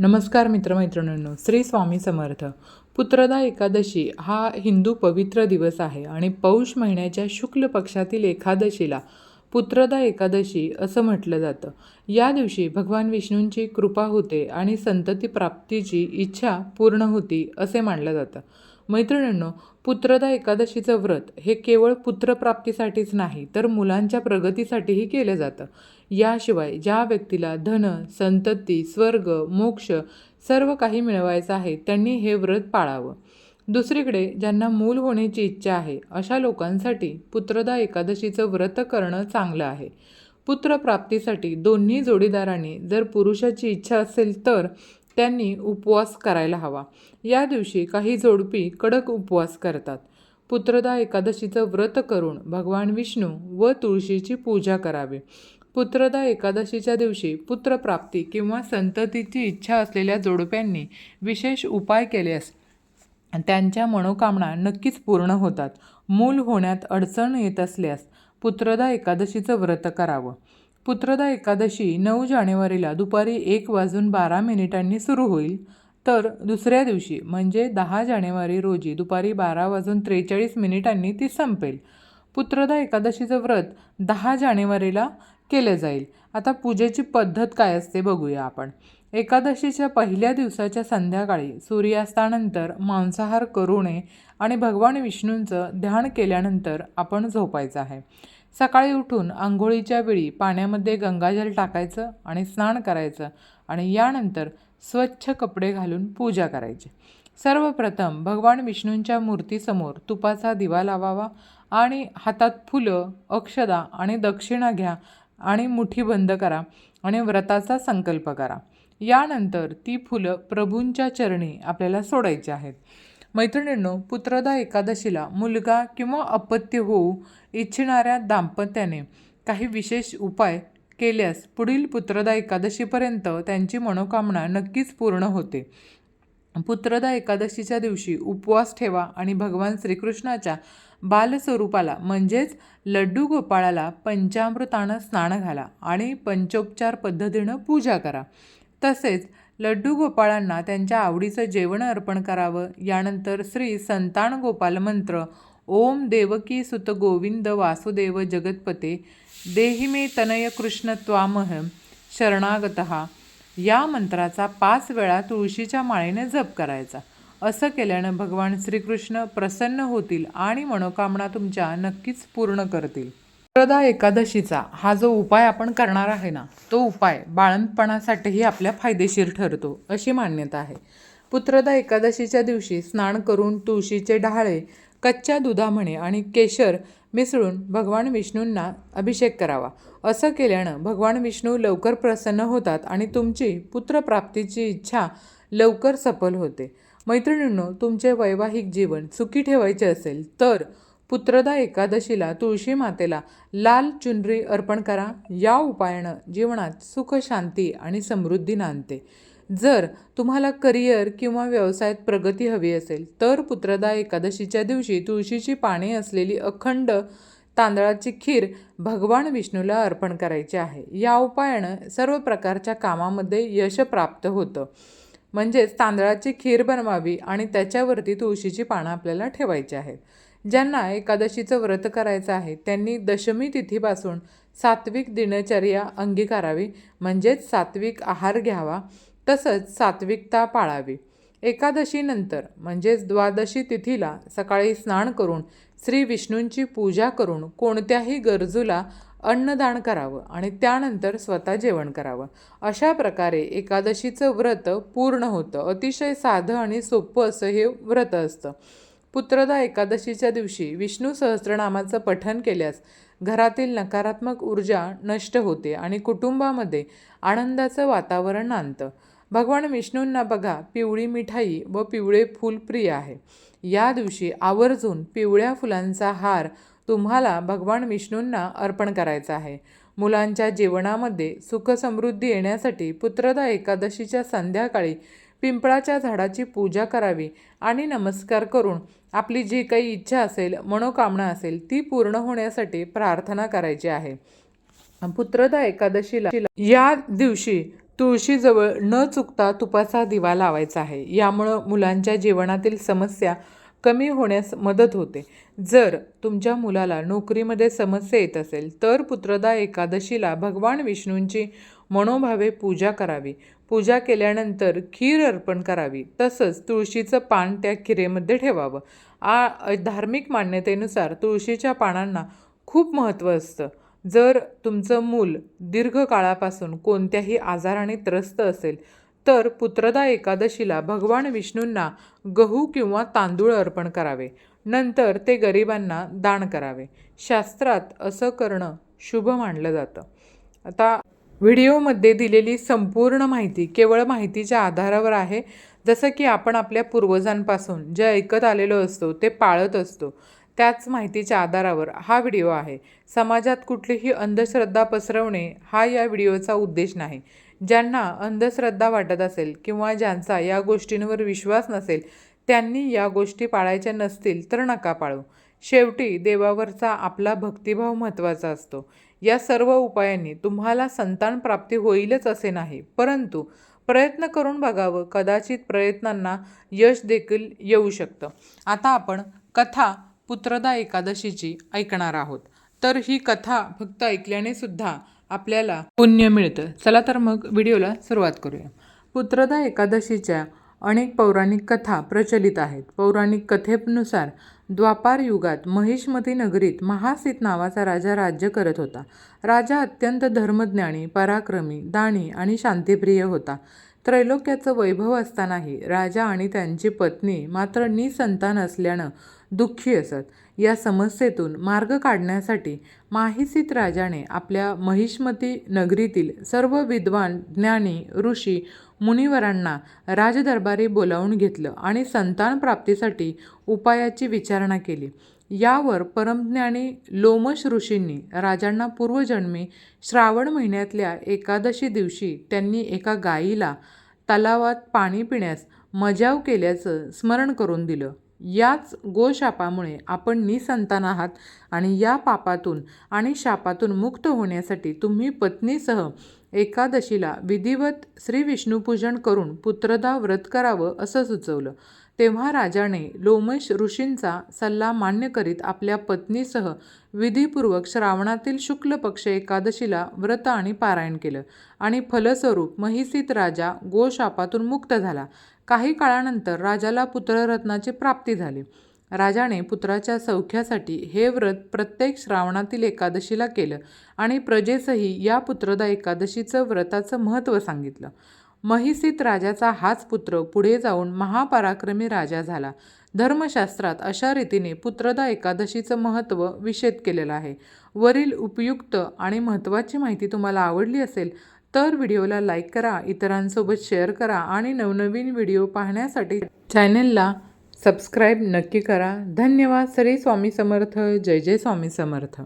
नमस्कार मित्रमैत्रिणींनो श्री स्वामी समर्थ. पुत्रदा एकादशी हा हिंदू पवित्र दिवस आहे आणि पौष महिन्याच्या शुक्ल पक्षातील एकादशीला पुत्रदा एकादशी असं म्हटलं जातं. या दिवशी भगवान विष्णूंची कृपा होते आणि संतती प्राप्तीची इच्छा पूर्ण होती असे मानलं जातं. मैत्रिणींनो पुत्रदा एकादशीचं व्रत हे केवळ पुत्रप्राप्तीसाठीच नाही तर मुलांच्या प्रगतीसाठीही केलं जातं. याशिवाय ज्या व्यक्तीला धन संतती स्वर्ग मोक्ष सर्व काही मिळवायचं आहे त्यांनी हे व्रत पाळावं. दुसरीकडे ज्यांना मूल होण्याची इच्छा आहे अशा लोकांसाठी पुत्रदा एकादशीचं व्रत करणं चांगलं आहे. पुत्रप्राप्तीसाठी दोन्ही जोडीदारांनी जर पुरुषाची इच्छा असेल तर त्यांनी उपवास करायला हवा. या दिवशी काही जोडपी कडक उपवास करतात. पुत्रदा एकादशीचं व्रत करून भगवान विष्णू व तुळशीची पूजा करावी. पुत्रदा एकादशीच्या दिवशी पुत्रप्राप्ती किंवा संततीची इच्छा असलेल्या जोडप्यांनी विशेष उपाय केल्यास त्यांच्या मनोकामना नक्कीच पूर्ण होतात. मूल होण्यात अडचण येत असल्यास पुत्रदा एकादशीचं व्रत करावं. पुत्रदा एकादशी नऊ जानेवारीला दुपारी एक वाजून बारा मिनिटांनी सुरू होईल. तर दुसऱ्या दिवशी म्हणजे दहा जानेवारी रोजी दुपारी बारा वाजून त्रेचाळीस मिनिटांनी ती संपेल. पुत्रदा एकादशीचं व्रत दहा जानेवारीला केलं जाईल. आता पूजेची पद्धत काय असते बघूया आपण. एकादशीच्या पहिल्या दिवसाच्या संध्याकाळी सूर्यास्तानंतर मांसाहार करू नये आणि भगवान विष्णूंचं ध्यान केल्यानंतर आपण झोपायचं आहे. सकाळी उठून आंघोळीच्या वेळी पाण्यामध्ये गंगाजल टाकायचं आणि स्नान करायचं आणि यानंतर स्वच्छ कपडे घालून पूजा करायची. सर्वप्रथम भगवान विष्णूंच्या मूर्तीसमोर तुपाचा दिवा लावावा आणि हातात फुलं अक्षदा आणि दक्षिणा घ्या आणि मुठी बंद करा आणि व्रताचा संकल्प करा. यानंतर ती फुलं प्रभूंच्या चरणी आपल्याला सोडायची आहेत. मैत्रिणींनो पुत्रदा एकादशीला मुलगा किंवा अपत्य होऊ इच्छिणाऱ्या दाम्पत्याने काही विशेष उपाय केल्यास पुढील पुत्रदा एकादशीपर्यंत त्यांची मनोकामना नक्कीच पूर्ण होते. पुत्रदा एकादशीच्या दिवशी उपवास ठेवा आणि भगवान श्रीकृष्णाच्या बालस्वरूपाला म्हणजेच लड्डू गोपाळाला पंचामृतानं स्नान घाला आणि पंचोपचार पद्धतीनं पूजा करा. तसेच लड्डू गोपाळांना त्यांच्या आवडीचं जेवण अर्पण करावं. यानंतर श्री संतान गोपाल मंत्र ओम देवकी सुत गोविंद वासुदेव जगतपते देही मे तनय कृष्ण त्वामह शरणागत. या मंत्राचा पाच वेळा तुळशीच्या माळेने जप करायचा. असं केल्यानं भगवान श्रीकृष्ण प्रसन्न होतील आणि मनोकामना तुमच्या नक्कीच पूर्ण करतील. पुत्रदा एकादशीचा हा जो उपाय आपण करणार आहे ना तो उपाय बाळंतपणासाठीही आपल्या फायदेशीर ठरतो अशी मान्यता आहे. पुत्रदा एकादशीच्या दिवशी स्नान करून तुळशीचे डहाळे कच्च्या दुधामणे आणि केशर मिसळून भगवान विष्णूंना अभिषेक करावा. असं केल्यानं भगवान विष्णू लवकर प्रसन्न होतात आणि तुमची पुत्रप्राप्तीची इच्छा लवकर सफल होते. मैत्रिणींनो तुमचे वैवाहिक जीवन सुखी ठेवायचे असेल तर पुत्रदा एकादशीला तुळशी मातेला लाल चुनरी अर्पण करा. या उपायानं जीवनात सुख शांती आणि समृद्धी नांदते. जर तुम्हाला करिअर किंवा व्यवसायात प्रगती हवी असेल तर पुत्रदा एकादशीच्या दिवशी तुळशीची पाने असलेली अखंड तांदळाची खीर भगवान विष्णूला अर्पण करायची आहे. या उपायानं सर्व प्रकारच्या कामामध्ये यश प्राप्त होतं. म्हणजेच तांदळाची खीर बनवावी आणि त्याच्यावरती तुळशीची पानं आपल्याला ठेवायची आहेत. ज्यांना एकादशीचं व्रत करायचं आहे त्यांनी दशमी तिथीपासून सात्विक दिनचर्या अंगीकारावी म्हणजेच सात्विक आहार घ्यावा तसंच सात्विकता पाळावी. एकादशीनंतर म्हणजेच द्वादशी तिथीला सकाळी स्नान करून श्री विष्णूंची पूजा करून कोणत्याही गरजूला अन्नदान करावं आणि त्यानंतर स्वतः जेवण करावं. अशा प्रकारे एकादशीचं व्रत पूर्ण होतं. अतिशय साधं आणि सोपं असं हे व्रत असतं. पुत्रदा एकादशीच्या दिवशी विष्णू सहस्रनामाचं पठन केल्यास घरातील नकारात्मक ऊर्जा नष्ट होते आणि कुटुंबामध्ये आनंदाचं वातावरण आणतं. भगवान विष्णूंना बघा पिवळी मिठाई व पिवळे फूल प्रिय आहे. या दिवशी आवर्जून पिवळ्या फुलांचा हार तुम्हाला भगवान विष्णूंना अर्पण करायचा आहे. मुलांच्या जीवनामध्ये सुखसमृद्धी येण्यासाठी पुत्रदा एकादशीच्या संध्याकाळी पिंपळाच्या झाडाची पूजा करावी आणि नमस्कार करून आपली जी काही इच्छा असेल मनोकामना असेल ती पूर्ण होण्यासाठी प्रार्थना करायची आहे. पुत्रदा एकादशीला या दिवशी तुळशीजवळ न चुकता तुपाचा दिवा लावायचा आहे. यामुळं मुलांच्या जीवनातील समस्या कमी होण्यास मदत होते. जर तुमच्या मुलाला नोकरीमध्ये समस्या येत असेल तर पुत्रदा एकादशीला भगवान विष्णूंची मनोभावे पूजा करावी. पूजा केल्यानंतर खीर अर्पण करावी. तसंच तुळशीचं पान त्या खिरेमध्ये ठेवावं. आ धार्मिक मान्यतेनुसार तुळशीच्या पानांना खूप महत्त्व असतं. जर तुमचं मूल दीर्घकाळापासून कोणत्याही आजाराने त्रस्त असेल तर पुत्रदा एकादशीला भगवान विष्णूंना गहू किंवा तांदूळ अर्पण करावे. नंतर ते गरिबांना दान करावे. शास्त्रात असं करणं शुभ मानलं जातं. आता व्हिडिओमध्ये दिलेली संपूर्ण माहिती केवळ माहितीच्या आधारावर आहे. जसं की आपण आपल्या पूर्वजांपासून जे ऐकत आलेलो असतो ते पाळत असतो. त्याच माहितीच्या आधारावर हा व्हिडिओ आहे. समाजात कुठलीही अंधश्रद्धा पसरवणे हा या व्हिडिओचा उद्देश नाही. ज्यांना अंधश्रद्धा वाटत असेल किंवा ज्यांचा या गोष्टींवर विश्वास नसेल त्यांनी या गोष्टी पाळायच्या नसतील तर नका पाळू. शेवटी देवावरचा आपला भक्तिभाव महत्त्वाचा असतो. या सर्व उपायांनी तुम्हाला संतान प्राप्ती होईलच असे नाही परंतु प्रयत्न करून बघावं कदाचित प्रयत्नांना यश देखील येऊ शकतं. आता आपण कथा पुत्रदा एकादशीची ऐकणार आहोत. तर ही कथा फक्त ऐकल्याने सुद्धा आपल्याला पुण्य मिळतं. चला तर मग व्हिडिओला सुरुवात करूया. पुत्रदा एकादशीच्या अनेक पौराणिक कथा प्रचलित आहेत. पौराणिक कथेनुसार द्वापार युगात महिष्मती नगरीत महासित नावाचा राजा राज्य करत होता. राजा अत्यंत धर्मज्ञानी पराक्रमी दाणी आणि शांतिप्रिय होता. त्रैलोक्याचं वैभव असतानाही राजा आणि त्यांची पत्नी मात्र निसंतान असल्यानं दुःखी असत. या समस्येतून मार्ग काढण्यासाठी माहिसीत राजाने आपल्या महिष्मती नगरीतील सर्व विद्वान ज्ञानी ऋषी मुनिवरांना राजदरबारी बोलावून घेतलं आणि संतान प्राप्तीसाठी उपायाची विचारणा केली. यावर परमज्ञानी लोमश ऋषींनी राजांना पूर्वजन्मी श्रावण महिन्यातल्या एकादशी दिवशी त्यांनी एका गायीला तलावात पाणी पिण्यास मजाव केल्याचं स्मरण करून दिलं. याच गोशापामुळे आपण निसंतान आहात आणि या पापातून आणि शापातून मुक्त होण्यासाठी तुम्ही पत्नीसह एकादशीला विधिवत श्री विष्णूपूजन करून पुत्रदा व्रत करावं असं सुचवलं. तेव्हा राजाने लोमश ऋषींचा सल्ला मान्य करीत आपल्या पत्नीसह विधीपूर्वक श्रावणातील शुक्ल पक्ष एकादशीला व्रत आणि पारायण केलं आणि फलस्वरूप महिसीत राजा गोशापातून मुक्त झाला. काही काळानंतर राजाला पुत्ररत्नाची प्राप्ती झाली. राजाने पुत्राच्या सौख्यासाठी हे व्रत प्रत्येक श्रावणातील एकादशीला केलं आणि प्रजेसही या पुत्रदा एकादशीचं व्रताचं महत्त्व सांगितलं. महिसीत राजाचा हाच पुत्र पुढे जाऊन महापराक्रमी राजा झाला. धर्मशास्त्रात अशा रीतीने पुत्रदा एकादशीचं महत्त्व विषेद केलेलं आहे. वरील उपयुक्त आणि महत्त्वाची माहिती तुम्हाला आवडली असेल तर व्हिडिओला लाईक करा इतरांसोबत शेअर करा आणि नवनवीन व्हिडिओ पाहण्यासाठी चॅनेलला सबस्क्राईब नक्की करा. धन्यवाद. श्री स्वामी समर्थ. जय जय स्वामी समर्थ.